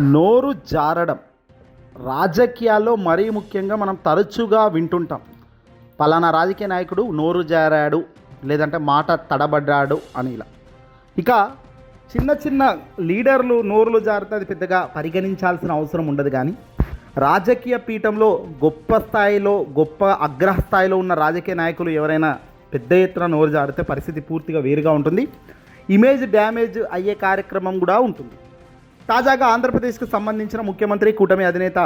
నోరు జారడం. రాజకీయాల్లో మరీ ముఖ్యంగా మనం తరచుగా వింటుంటాం. పలానా రాజకీయ నాయకుడు నోరు జారాడు లేదంటే మాట తడబడ్డాడు అని ఇలా. ఇక చిన్న చిన్న లీడర్లు నోరులు జారితే అది పెద్దగా పరిగణించాల్సిన అవసరం ఉండదు కానీ రాజకీయ పీఠంలో గొప్ప స్థాయిలో గొప్ప అగ్రస్థాయిలో ఉన్న రాజకీయ నాయకులు ఎవరైనా పెద్ద ఎత్తున నోరు జారితే పరిస్థితి పూర్తిగా వేరుగా ఉంటుంది. ఇమేజ్ డ్యామేజ్ అయ్యే కార్యక్రమం కూడా ఉంటుంది. తాజాగా ఆంధ్రప్రదేశ్కు సంబంధించిన ముఖ్యమంత్రి కూటమి అధినేత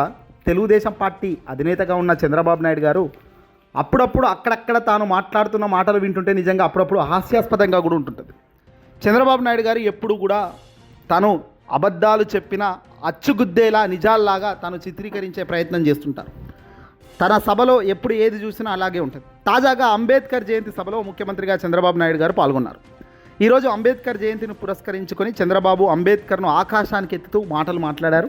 తెలుగుదేశం పార్టీ అధినేతగా ఉన్న చంద్రబాబు నాయుడు గారు అప్పుడప్పుడు అక్కడక్కడ తాను మాట్లాడుతున్న మాటలు వింటుంటే నిజంగా అప్పుడప్పుడు హాస్యాస్పదంగా కూడా ఉంటుంటుంది. చంద్రబాబు నాయుడు గారు ఎప్పుడు కూడా తను అబద్ధాలు చెప్పిన అచ్చుగుద్దేలా నిజాల్లాగా తాను చిత్రీకరించే ప్రయత్నం చేస్తుంటారు. తన సభలో ఎప్పుడు ఏది చూసినా అలాగే ఉంటుంది. తాజాగా అంబేద్కర్ జయంతి సభలో ముఖ్యమంత్రిగా చంద్రబాబు నాయుడు గారు పాల్గొన్నారు. ఈరోజు అంబేద్కర్ జయంతిని పురస్కరించుకొని చంద్రబాబు అంబేద్కర్ను ఆకాశానికి ఎత్తుతూ మాటలు మాట్లాడారు.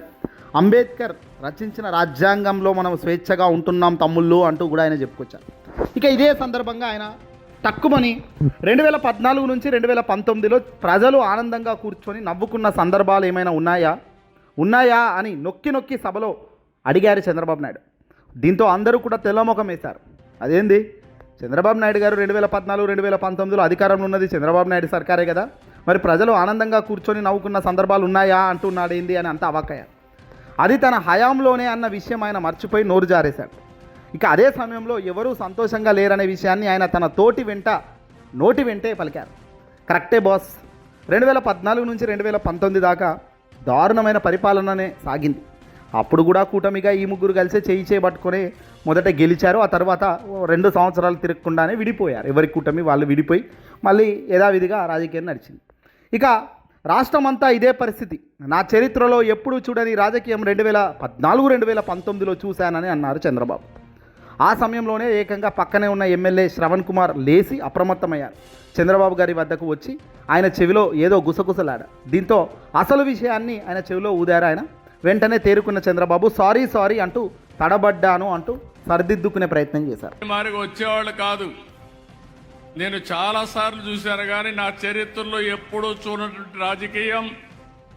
అంబేద్కర్ రచించిన రాజ్యాంగంలో మనం స్వేచ్ఛగా ఉంటున్నాం తమ్ముళ్ళు అంటూ కూడా ఆయన చెప్పుకొచ్చారు. ఇక ఇదే సందర్భంగా ఆయన తక్కువని రెండు వేల పద్నాలుగు నుంచి రెండు వేల పంతొమ్మిదిలో ప్రజలు ఆనందంగా కూర్చొని నవ్వుకున్న సందర్భాలు ఏమైనా ఉన్నాయా? ఉన్నాయా అని నొక్కి నొక్కి సభలో అడిగారు చంద్రబాబు నాయుడు. దీంతో అందరూ కూడా తెల్లముఖం వేశారు. అదేంది? చంద్రబాబు నాయుడు గారు రెండు వేల పద్నాలుగు రెండు వేల పంతొమ్మిదిలో అధికారంలో ఉన్నది చంద్రబాబు నాయుడు సర్కారే కదా. మరి ప్రజలు ఆనందంగా కూర్చొని నవ్వుకున్న సందర్భాలు ఉన్నాయా అంటున్నాడు ఏంది అని అంత అవాక్కయ్యారు అది తన హయాంలోనే అన్న విషయం ఆయన మర్చిపోయి నోరు జారేశాడు. ఇక అదే సమయంలో ఎవరూ సంతోషంగా లేరనే విషయాన్ని ఆయన తన తోటి వెంట నోటి వెంటే పలికారు. కరెక్టే బాస్. రెండు వేల పద్నాలుగు నుంచి రెండు వేల పంతొమ్మిది దాకా దారుణమైన పరిపాలననే సాగింది. అప్పుడు కూడా కూటమిగా ఈ ముగ్గురు కలిసే చేయి చేపట్టుకొని మొదట గెలిచారు. ఆ తర్వాత రెండు సంవత్సరాలు తిరగకుండానే విడిపోయారు. ఎవరి కూటమి వాళ్ళు విడిపోయి మళ్ళీ యథావిధిగా రాజకీయం నడిచింది. ఇక రాష్ట్రం అంతా ఇదే పరిస్థితి. నా చరిత్రలో ఎప్పుడూ చూడని రాజకీయం రెండు వేల పద్నాలుగు రెండు వేల పంతొమ్మిదిలో చూశానని అన్నారు చంద్రబాబు. ఆ సమయంలోనే ఏకంగా పక్కనే ఉన్న ఎమ్మెల్యే శ్రవణ్ కుమార్ లేచి అప్రమత్తమయ్యారు. చంద్రబాబు గారి వద్దకు వచ్చి ఆయన చెవిలో ఏదో గుసగుసలాడ దీంతో అసలు విషయాన్ని ఆయన చెవిలో ఊదారు ఆయన. వెంటనే తేరుకున్న చంద్రబాబు సారీ సారీ అంటూ తడబడ్డాను అంటూ సరిదిద్దుకునే ప్రయత్నం చేశారు. మారికి వచ్చేవాళ్ళు కాదు. నేను చాలా సార్లు చూశాను కానీ నా చరిత్రలో ఎప్పుడూ చూడటువంటి రాజకీయం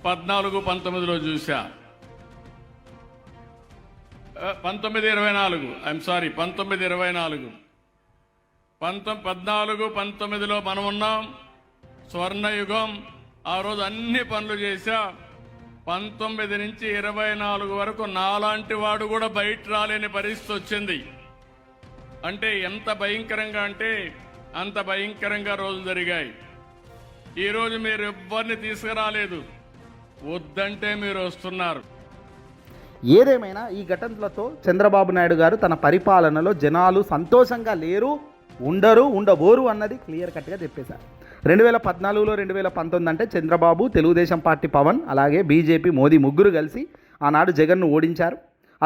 పద్నాలుగు పంతొమ్మిదిలో చూశా. పంతొమ్మిది ఇరవై నాలుగు. ఐఎమ్ సారీ పంతొమ్మిది ఇరవై నాలుగు. పంతొమ్మిది పద్నాలుగు పంతొమ్మిదిలో మనం ఉన్నాం స్వర్ణయుగం ఆ రోజు అన్ని పనులు చేశా. పంతొమ్మిది నుంచి ఇరవై నాలుగు వరకు నాలాంటి వాడు కూడా బయట రాలేని పరిస్థితి వచ్చింది. అంటే ఎంత భయంకరంగా అంటే అంత భయంకరంగా రోజులు జరిగాయి. ఈరోజు మీరు ఎవ్వరిని తీసుకురాలేదు. వద్దంటే మీరు వస్తున్నారు. ఏదేమైనా ఈ ఘటనలతో చంద్రబాబు నాయుడు గారు తన పరిపాలనలో జనాలు సంతోషంగా లేరు ఉండరు ఉండబోరు అన్నది క్లియర్ కట్గా చెప్పేశారు. రెండు వేల పద్నాలుగులో రెండు వేల పంతొమ్మిది అంటే చంద్రబాబు తెలుగుదేశం పార్టీ పవన్ అలాగే బీజేపీ మోదీ ముగ్గురు కలిసి ఆనాడు జగన్ను ఓడించారు.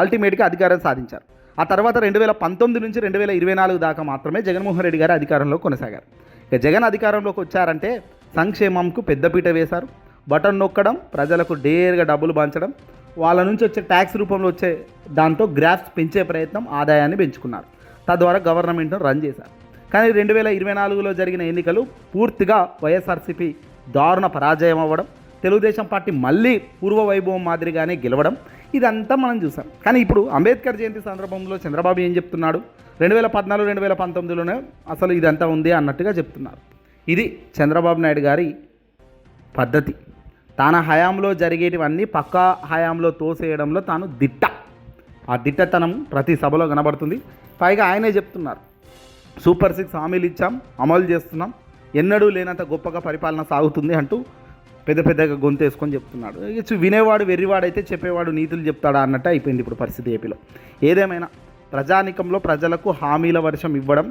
అల్టిమేట్గా అధికారం సాధించారు. ఆ తర్వాత రెండు వేల పంతొమ్మిది నుంచి రెండు వేల ఇరవై నాలుగు దాకా మాత్రమే జగన్మోహన్ రెడ్డి గారు అధికారంలో కొనసాగారు. ఇక జగన్ అధికారంలోకి వచ్చారంటే సంక్షేమంకు పెద్దపీట వేశారు. బటన్ నొక్కడం ప్రజలకు డేర్గా డబ్బులు పంచడం వాళ్ళ నుంచి వచ్చే ట్యాక్స్ రూపంలో వచ్చే దాంతో గ్రాఫ్స్ పెంచే ప్రయత్నం ఆదాయాన్ని పెంచుకున్నారు. తద్వారా గవర్నమెంట్ను రన్ చేశారు. కానీ రెండు వేల ఇరవై నాలుగులో జరిగిన ఎన్నికలు పూర్తిగా వైఎస్ఆర్సీపీ దారుణ పరాజయం అవ్వడం తెలుగుదేశం పార్టీ మళ్ళీ పూర్వ వైభవం మాదిరిగానే గెలవడం ఇదంతా మనం చూసాం. కానీ ఇప్పుడు అంబేద్కర్ జయంతి సందర్భంలో చంద్రబాబు ఏం చెప్తున్నాడు? రెండు వేల పద్నాలుగు రెండు వేల పంతొమ్మిదిలోనే అసలు ఇదంతా ఉంది అన్నట్టుగా చెప్తున్నారు. ఇది చంద్రబాబు నాయుడు గారి పద్ధతి. తన హయాంలో జరిగేటివన్నీ పక్కా హయాంలో తోసేయడంలో తాను దిట్ట. ఆ దిట్టతనం ప్రతి సభలో కనబడుతుంది. పైగా ఆయనే చెప్తున్నారు. సూపర్ సిక్స్ హామీలు ఇచ్చాం అమలు చేస్తున్నాం. ఎన్నడూ లేనంత గొప్పగా పరిపాలన సాగుతుంది అంటూ పెద్ద పెద్దగా గొంతేసుకొని చెప్తున్నాడు. ఇక చూ- వినేవాడు వెర్రివాడైతే చెప్పేవాడు నీతులు చెప్తాడా అన్నట్టు అయిపోయింది ఇప్పుడు పరిస్థితి ఏపీలో. ఏదేమైనా ప్రజానికంలో ప్రజలకు హామీల వర్షం ఇవ్వడం